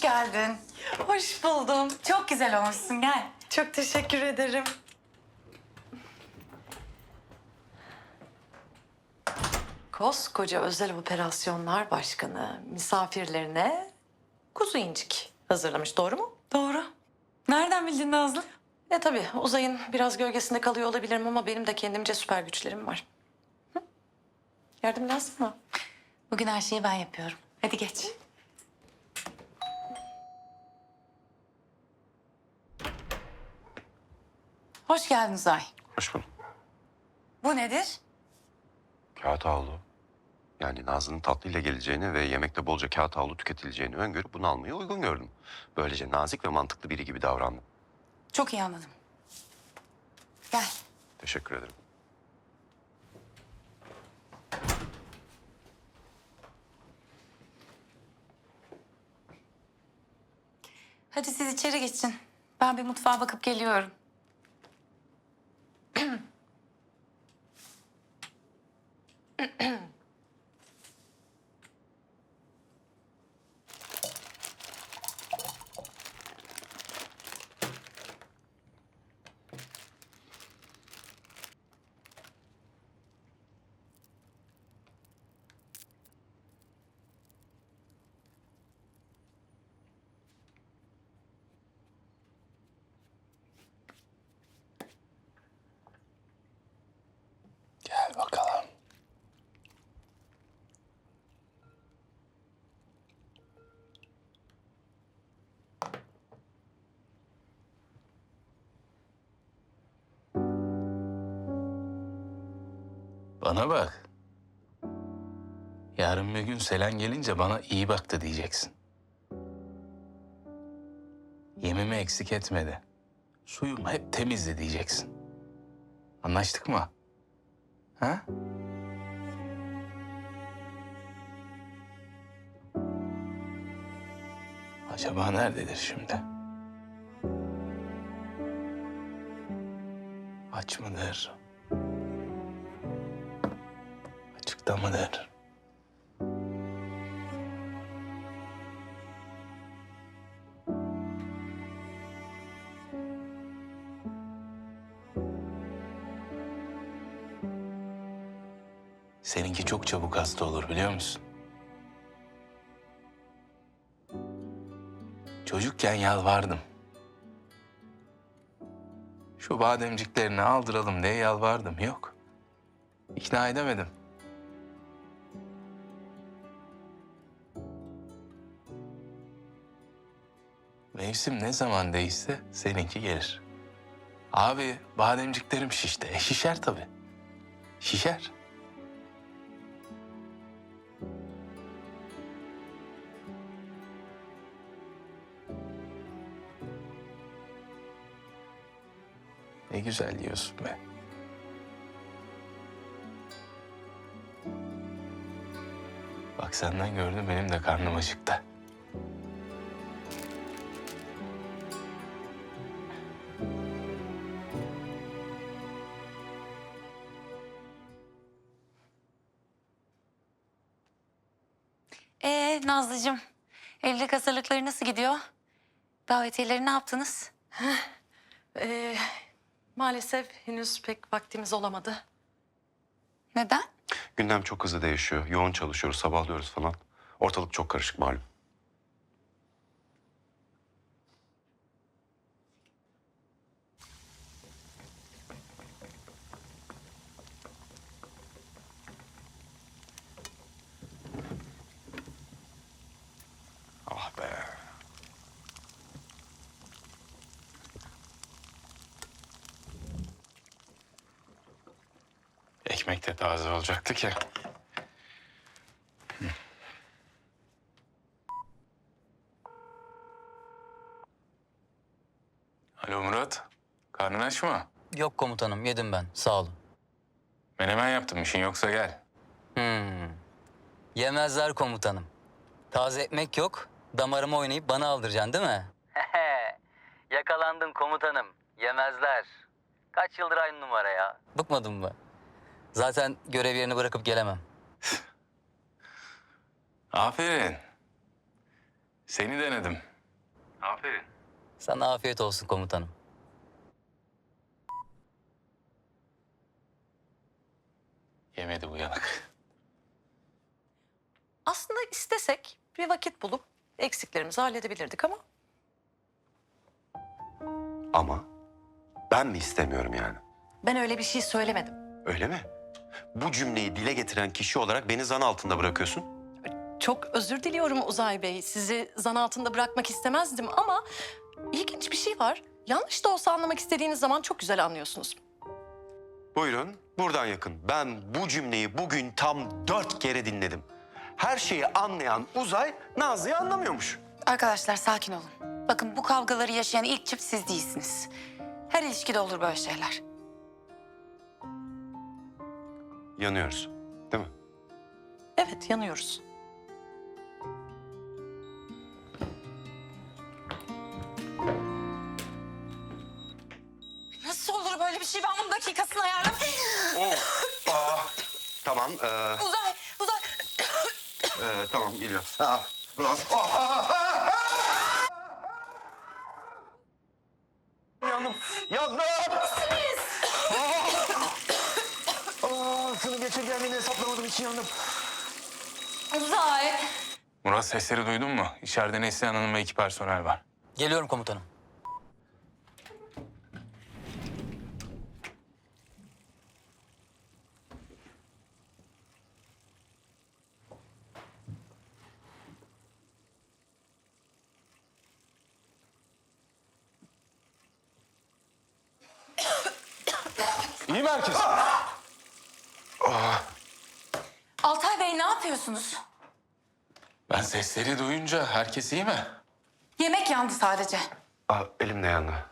Hoş geldin. Hoş buldum. Çok güzel olmuşsun. Gel. Çok teşekkür ederim. Koskoca özel operasyonlar başkanı misafirlerine kuzu incik hazırlamış. Doğru mu? Doğru. Nereden bildin Nazlı? E tabii uzayın biraz gölgesinde kalıyor olabilirim ama benim de kendimce süper güçlerim var. Hı? Yardım lazım mı? Bugün her şeyi ben yapıyorum. Hadi geç. Hoş geldin Uzay. Hoş bulduk. Bu nedir? Kağıt havlu. Yani Nazlı'nın tatlıyla geleceğini ve yemekte bolca kağıt havlu tüketileceğini öngörüp bunu almayı uygun gördüm. Böylece nazik ve mantıklı biri gibi davrandım. Çok iyi anladım. Gel. Teşekkür ederim. Hadi siz içeri geçin. Ben bir mutfağa bakıp geliyorum. Gel bakalım. Bana bak. Yarın bir gün Selen gelince bana iyi baktı diyeceksin. Yemimi eksik etmedi. Suyum hep temizdi diyeceksin. Anlaştık mı? Ha? Acaba nerededir şimdi? Aç mıdır? Açıkta mıdır? Seninki çok çabuk hasta olur biliyor musun? Çocukken yalvardım. Şu bademciklerini aldıralım diye yalvardım. Yok. İkna edemedim. Mevsim ne zaman değişse seninki gelir. Abi bademciklerim şişti. E şişer tabii. Şişer. Ne güzel yiyorsun be. Bak senden gördüm benim de karnım acıktı. Ee Nazlıcığım, evlilik hazırlıkları nasıl gidiyor? Davetiyeleri ne yaptınız? Ee, maalesef henüz pek vaktimiz olamadı. Neden? Gündem çok hızlı değişiyor. Yoğun çalışıyoruz, sabahlıyoruz falan. Ortalık çok karışık malum. Ah be. Ekmek de taze olacaktı ki. Alo Murat. Karnın aç mı? Yok komutanım yedim ben sağ olun. Menemen yaptım işin yoksa gel. Hmm. Yemezler komutanım. Taze ekmek yok. Damarıma oynayıp bana aldıracaksın değil mi? Yakalandın komutanım. Yemezler. Kaç yıldır aynı numara ya. Bıkmadın mı? Zaten görev yerini bırakıp gelemem. Aferin. Seni denedim. Aferin. Sana afiyet olsun komutanım. Yemedi uyanık. Aslında istesek bir vakit bulup eksiklerimizi halledebilirdik ama Ama ben mi istemiyorum yani? ben öyle bir şey söylemedim. Öyle mi? Bu cümleyi dile getiren kişi olarak beni zan altında bırakıyorsun. Çok özür diliyorum Uzay Bey. Sizi zan altında bırakmak istemezdim ama ilginç bir şey var. Yanlış da olsa anlamak istediğiniz zaman çok güzel anlıyorsunuz. Buyurun, buradan yakın. Ben bu cümleyi bugün tam dört kere dinledim. Her şeyi anlayan Uzay, Nazlı'yı anlamıyormuş. Arkadaşlar sakin olun. Bakın bu kavgaları yaşayan ilk çift siz değilsiniz. Her ilişkide olur böyle şeyler. Yanıyoruz, değil mi? Evet yanıyoruz. Nasıl olur böyle bir şey? Ben bunun dakikasını ayarlam. Aa, tamam, ee, Uzay, uzay. ee, tamam geliyor. Aa, ulan, ah, ah, ah, ah! Yandım, yandım! Aa, geçirgenliğini hesaplamadığım için yandım. Uzay. Murat sesleri duydun mu? İçeride Neslihan Hanım ve iki personel var. Geliyorum komutanım. İyi mi herkes? Altay Bey ne yapıyorsunuz? Ben sesleri duyunca herkes iyi mi? Yemek yandı sadece. Aa, elim de yandı.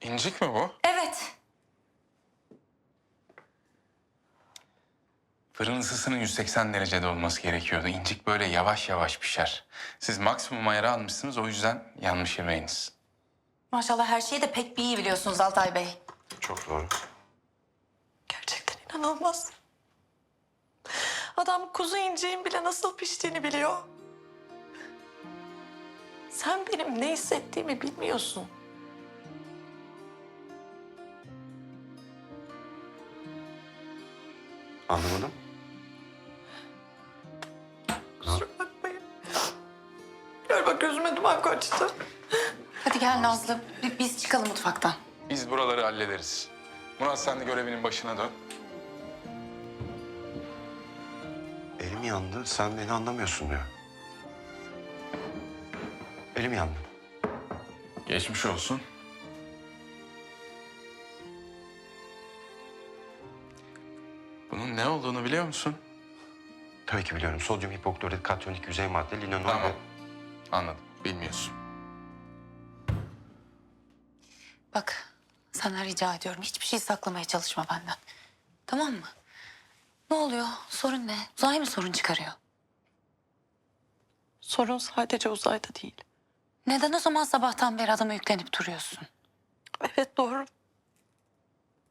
İncik mi bu? Evet. Fırın ısısının 180 derecede olması gerekiyordu. İncik böyle yavaş yavaş pişer. Siz maksimum ayarı almışsınız o yüzden yanmış yemeğiniz. Maşallah her şeyi de pek bir iyi biliyorsunuz Altay Bey. Çok doğru. İnanılmaz. Adam kuzu inciğin bile nasıl piştiğini biliyor. Sen benim ne hissettiğimi bilmiyorsun. Anlamadım. Kusura bakmayın. Gör bak gözüme duman kaçtı. Hadi gel Nazlı. bi- Biz çıkalım mutfaktan. Biz buraları hallederiz. Murat sen de görevinin başına dön. Elim yandı, sen beni anlamıyorsun diyor. Elim yandı. Geçmiş olsun. Bunun ne olduğunu biliyor musun? Tabii ki biliyorum. Sodyum hipoklorit, katyonik yüzey madde, linolol Tamam. ve... Anladım. Bilmiyorsun. Bak sana rica ediyorum hiçbir şey saklamaya çalışma benden. Tamam mı? Ne oluyor? Sorun ne? Uzay mı sorun çıkarıyor? Sorun sadece uzayda değil. Neden o zaman sabahtan beri adama yüklenip duruyorsun? Evet doğru.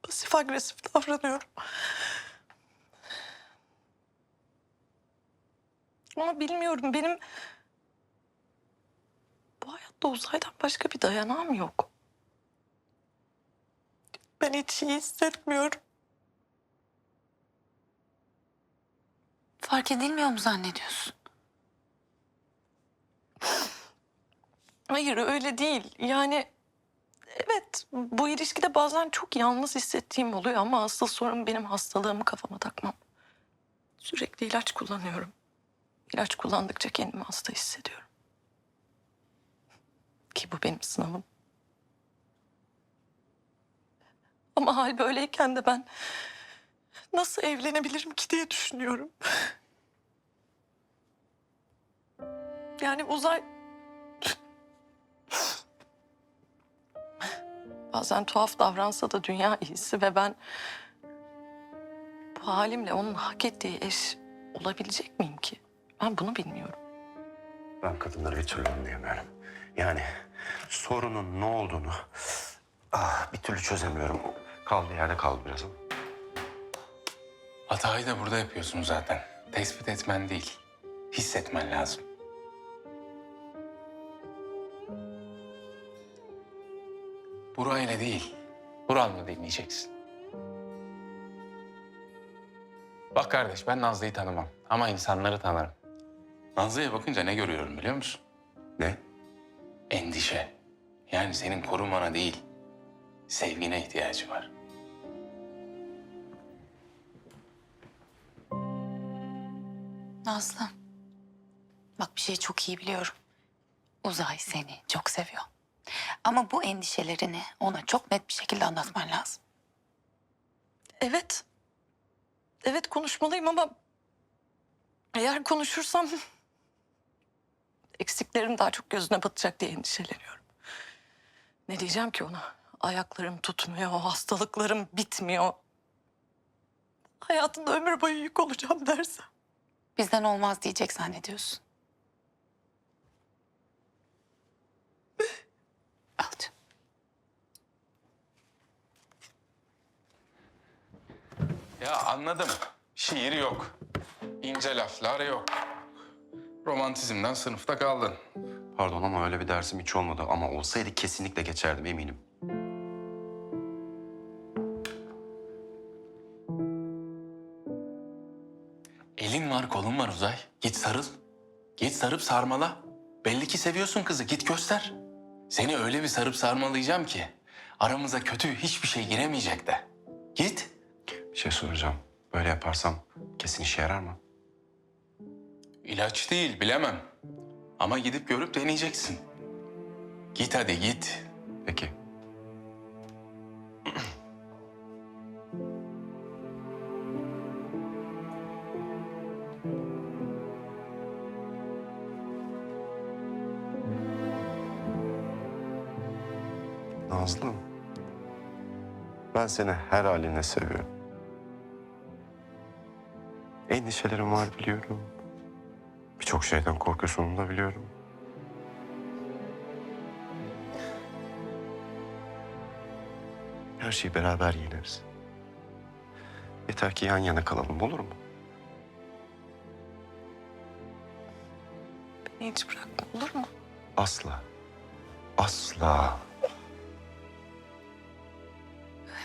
Pasif agresif davranıyorum. Ama bilmiyorum benim bu hayatta uzaydan başka bir dayanağım yok. Ben hiç iyi hissetmiyorum. Fark edilmiyor mu zannediyorsun? Hayır öyle değil. Yani evet bu ilişkide bazen çok yalnız hissettiğim oluyor ama asıl sorun benim hastalığımı kafama takmam. Sürekli ilaç kullanıyorum. İlaç kullandıkça kendimi hasta hissediyorum. Ki bu benim sınavım. Ama hal böyleyken de ben nasıl evlenebilirim ki diye düşünüyorum. Yani uzay Bazen tuhaf davransa da dünya iyisi ve ben bu halimle onun hak ettiği eş olabilecek miyim ki? Ben bunu bilmiyorum. Ben kadınları bir türlü anlayamıyorum. Yani sorunun ne olduğunu ah, bir türlü çözemiyorum. Kaldı yerde kaldı biraz ama. Hatayı da burada yapıyorsun zaten. tespit etmen değil, hissetmen lazım. Burayla değil, buranla dinleyeceksin. Bak kardeş, ben Nazlı'yı tanımam ama insanları tanırım. Nazlı'ya bakınca ne görüyorum biliyor musun? Ne? Endişe. Yani senin korumana değil, sevgine ihtiyacı var. Nazlı. Bak bir şey çok iyi biliyorum. Uzay seni çok seviyor. Ama bu endişelerini ona çok net bir şekilde anlatman lazım. Evet. Evet konuşmalıyım ama eğer konuşursam eksiklerim daha çok gözüne batacak diye endişeleniyorum. Ne diyeceğim ki ona? Ayaklarım tutmuyor, hastalıklarım bitmiyor. Hayatında ömür boyu yük olacağım derse. Bizden olmaz diyecek zannediyorsun. Al canım. Ya anladım. Şiir yok. İnce laflar yok. Romantizmden sınıfta kaldın. Pardon ama öyle bir dersim hiç olmadı. Ama olsaydı kesinlikle geçerdim eminim. Elin var kolun var Uzay. Git sarıl. Git sarıp sarmala. Belli ki seviyorsun kızı. Git göster. Seni öyle bir sarıp sarmalayacağım ki aramıza kötü hiçbir şey giremeyecek de. Git. Bir şey soracağım. Böyle yaparsam kesin işe yarar mı? İlaç değil bilemem. Ama gidip görüp deneyeceksin. Git hadi git. Peki. Ben seni her haline seviyorum. Endişelerim var biliyorum. Birçok şeyden korkuyorsun onu da biliyorum. Her şeyi beraber yeneriz. Yeter ki yan yana kalalım olur mu? Beni hiç bırakma olur mu? Asla. Asla.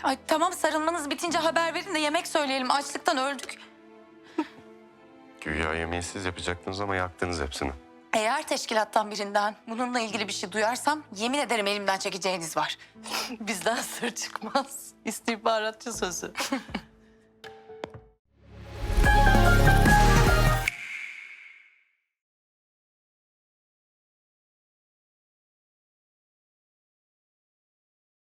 Ay tamam sarılmanız bitince haber verin de yemek söyleyelim. Açlıktan öldük. Güya yemeği siz yapacaktınız ama yaktınız hepsini. Eğer teşkilattan birinden bununla ilgili bir şey duyarsam yemin ederim elimden çekeceğiniz var. Bizden sır çıkmaz. İstihbaratçı sözü.